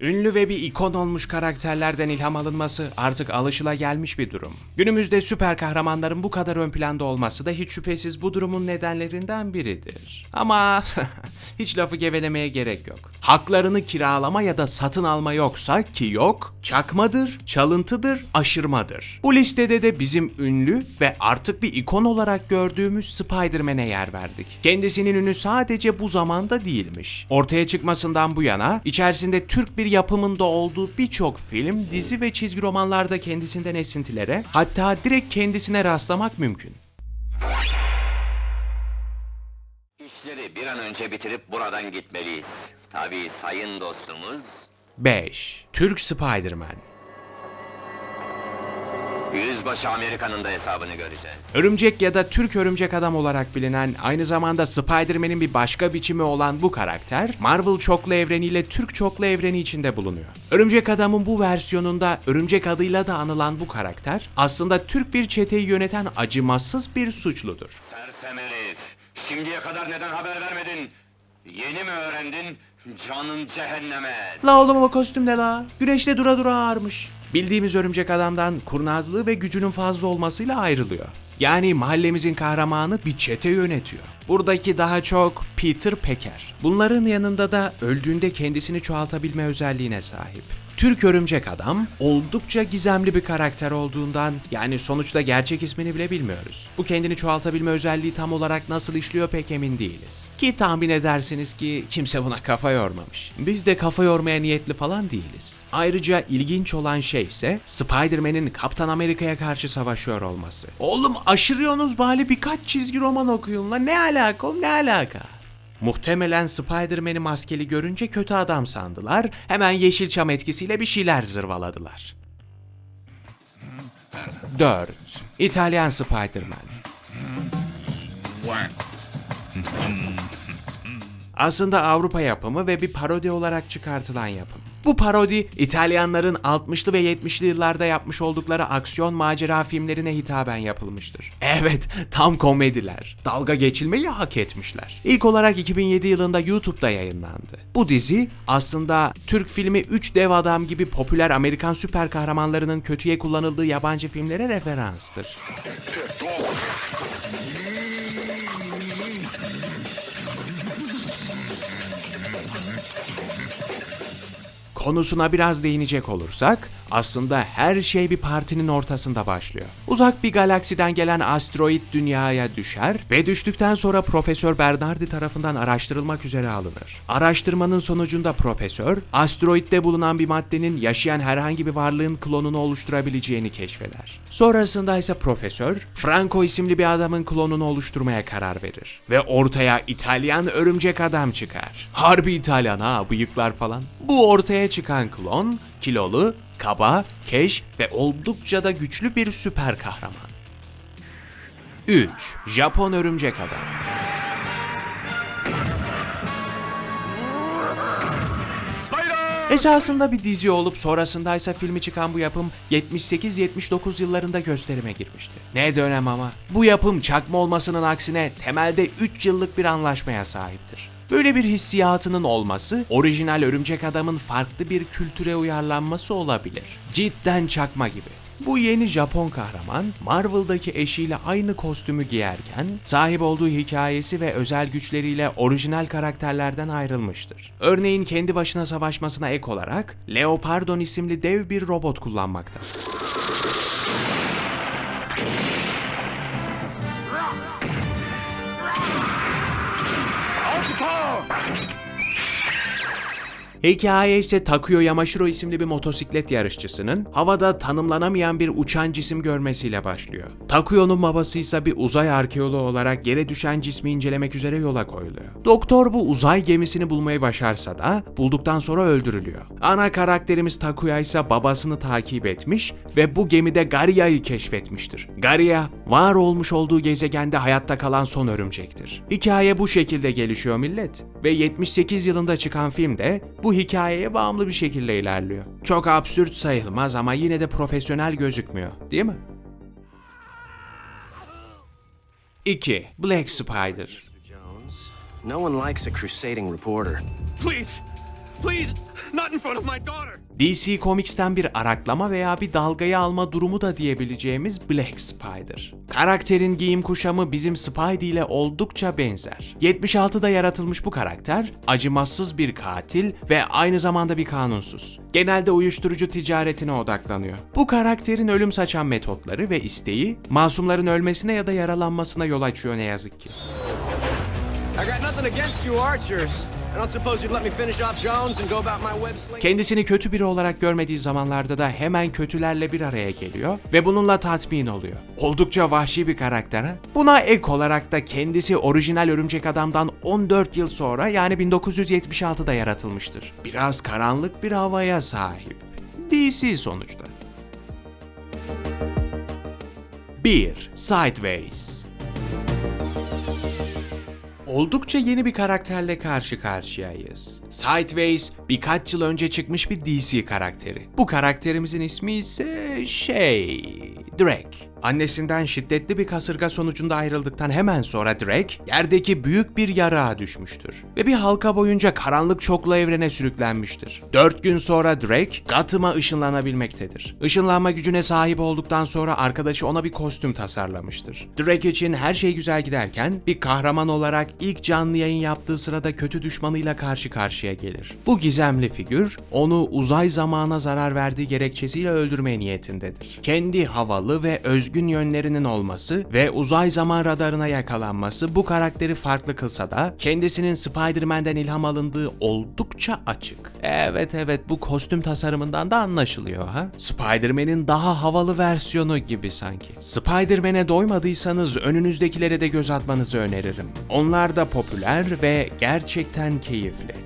Ünlü ve bir ikon olmuş karakterlerden ilham alınması artık alışılagelmiş bir durum. Günümüzde süper kahramanların bu kadar ön planda olması da hiç şüphesiz bu durumun nedenlerinden biridir. Ama hiç lafı gevelemeye gerek yok. Haklarını kiralama ya da satın alma yoksa ki yok, çakmadır, çalıntıdır, aşırmadır. Bu listede de bizim ünlü ve artık bir ikon olarak gördüğümüz Spider-Man'e yer verdik. Kendisinin ünü sadece bu zamanda değilmiş. Ortaya çıkmasından bu yana içerisinde Türk bir yapımında olduğu birçok film, dizi ve çizgi romanlarda kendisinden esintilere hatta direkt kendisine rastlamak mümkün. İşleri bir an önce bitirip buradan gitmeliyiz. Tabii sayın dostumuz 5. Türk Spider-Man Yüzbaşı Amerika'nın da hesabını göreceğiz. Örümcek ya da Türk Örümcek Adam olarak bilinen, aynı zamanda Spider-Man'in bir başka biçimi olan bu karakter, Marvel çoklu evreniyle Türk çoklu evreni içinde bulunuyor. Örümcek Adam'ın bu versiyonunda Örümcek adıyla da anılan bu karakter, aslında Türk bir çeteyi yöneten acımasız bir suçludur. Sersem herif, şimdiye kadar neden haber vermedin? Yeni mi öğrendin? Canın cehenneme. La oğlum o kostüm ne la? Güneşte dura dura ağarmış. Bildiğimiz örümcek adamdan kurnazlığı ve gücünün fazla olmasıyla ayrılıyor. Yani mahallemizin kahramanı bir çete yönetiyor. Buradaki daha çok Peter Peker. Bunların yanında da öldüğünde kendisini çoğaltabilme özelliğine sahip. Türk Örümcek Adam oldukça gizemli bir karakter olduğundan yani sonuçta gerçek ismini bile bilmiyoruz. Bu kendini çoğaltabilme özelliği tam olarak nasıl işliyor pek emin değiliz. Ki tahmin edersiniz ki kimse buna kafa yormamış. Biz de kafa yormaya niyetli falan değiliz. Ayrıca ilginç olan şey ise Spider-Man'in Kaptan Amerika'ya karşı savaşıyor olması. Oğlum aşırıyorsunuz bari birkaç çizgi roman okuyun la ne alaka oğlum ne alaka? Muhtemelen Spider-Man'i maskeli görünce kötü adam sandılar. Hemen Yeşilçam etkisiyle bir şeyler zırvaladılar. 4. İtalyan Spider-Man Aslında Avrupa yapımı ve bir parodi olarak çıkartılan yapım. Bu parodi İtalyanların 60'lı ve 70'li yıllarda yapmış oldukları aksiyon macera filmlerine hitaben yapılmıştır. Evet, tam komediler. Dalga geçilmeyi hak etmişler. İlk olarak 2007 yılında YouTube'da yayınlandı. Bu dizi aslında Türk filmi 3 Dev Adam gibi popüler Amerikan süper kahramanlarının kötüye kullanıldığı yabancı filmlere referanstır. Konusuna biraz değinecek olursak, aslında her şey bir partinin ortasında başlıyor. Uzak bir galaksiden gelen asteroid dünyaya düşer ve düştükten sonra Profesör Bernardi tarafından araştırılmak üzere alınır. Araştırmanın sonucunda profesör, asteroidde bulunan bir maddenin yaşayan herhangi bir varlığın klonunu oluşturabileceğini keşfeder. Sonrasında ise profesör, Franco isimli bir adamın klonunu oluşturmaya karar verir. Ve ortaya İtalyan örümcek adam çıkar. Harbi İtalyan ha bıyıklar falan. Bu ortaya çıkan klon, kilolu, kaba, keş ve oldukça da güçlü bir süper kahraman. 3. Japon örümcek adam. Esasında bir dizi olup sonrasında ise filmi çıkan bu yapım 78-79 yıllarında gösterime girmişti. Ne dönem ama. Bu yapım çakma olmasının aksine temelde 3 yıllık bir anlaşmaya sahiptir. Böyle bir hissiyatının olması, orijinal Örümcek Adam'ın farklı bir kültüre uyarlanması olabilir. Cidden çakma gibi. Bu yeni Japon kahraman Marvel'daki eşiyle aynı kostümü giyerken sahip olduğu hikayesi ve özel güçleriyle orijinal karakterlerden ayrılmıştır. Örneğin kendi başına savaşmasına ek olarak Leopardon isimli dev bir robot kullanmakta. Paul! Hikaye ise Takuyo Yamashiro isimli bir motosiklet yarışçısının havada tanımlanamayan bir uçan cisim görmesiyle başlıyor. Takuyo'nun babası ise bir uzay arkeoloğu olarak yere düşen cismi incelemek üzere yola koyuluyor. Doktor bu uzay gemisini bulmayı başarsa da bulduktan sonra öldürülüyor. Ana karakterimiz Takuya ise babasını takip etmiş ve bu gemide Garia'yı keşfetmiştir. Garia, var olmuş olduğu gezegende hayatta kalan son örümcektir. Hikaye bu şekilde gelişiyor millet ve 78 yılında çıkan film de bu hikayeye bağımlı bir şekilde ilerliyor. Çok absürt sayılmaz ama yine de profesyonel gözükmüyor, değil mi? 2. Black Spider. No one likes a crusading reporter. Please, Please, not in front of my daughter. DC Comics'ten bir araklama veya bir dalgayı alma durumu da diyebileceğimiz Black Spider. Karakterin giyim kuşamı bizim Spidey ile oldukça benzer. 76'da yaratılmış bu karakter, acımasız bir katil ve aynı zamanda bir kanunsuz. Genelde uyuşturucu ticaretine odaklanıyor. Bu karakterin ölüm saçan metotları ve isteği, masumların ölmesine ya da yaralanmasına yol açıyor ne yazık ki. I got nothing against you archers. Kendisini kötü biri olarak görmediği zamanlarda da hemen kötülerle bir araya geliyor ve bununla tatmin oluyor. Oldukça vahşi bir karakter ha? Buna ek olarak da kendisi orijinal Örümcek Adam'dan 14 yıl sonra yani 1976'da yaratılmıştır. Biraz karanlık bir havaya sahip. DC sonuçta. 1. Sideways Oldukça yeni bir karakterle karşı karşıyayız. Sideways birkaç yıl önce çıkmış bir DC karakteri. Bu karakterimizin ismi ise şey... Drake. Annesinden şiddetli bir kasırga sonucunda ayrıldıktan hemen sonra Drake, yerdeki büyük bir yarağa düşmüştür. Ve bir halka boyunca karanlık çoklu evrene sürüklenmiştir. Dört gün sonra Drake, Gotham'a ışınlanabilmektedir. Işınlanma gücüne sahip olduktan sonra arkadaşı ona bir kostüm tasarlamıştır. Drake için her şey güzel giderken, bir kahraman olarak ilk canlı yayın yaptığı sırada kötü düşmanıyla karşı karşıya gelir. Bu gizemli figür, onu uzay zamana zarar verdiği gerekçesiyle öldürme niyetindedir. Kendi havalı ve özgün yönlerinin olması ve uzay zaman radarına yakalanması bu karakteri farklı kılsa da kendisinin Spider-Man'den ilham alındığı oldukça açık. Evet evet bu kostüm tasarımından da anlaşılıyor ha. Spider-Man'in daha havalı versiyonu gibi sanki. Spider-Man'e doymadıysanız önünüzdekilere de göz atmanızı öneririm. Onlar da popüler ve gerçekten keyifli.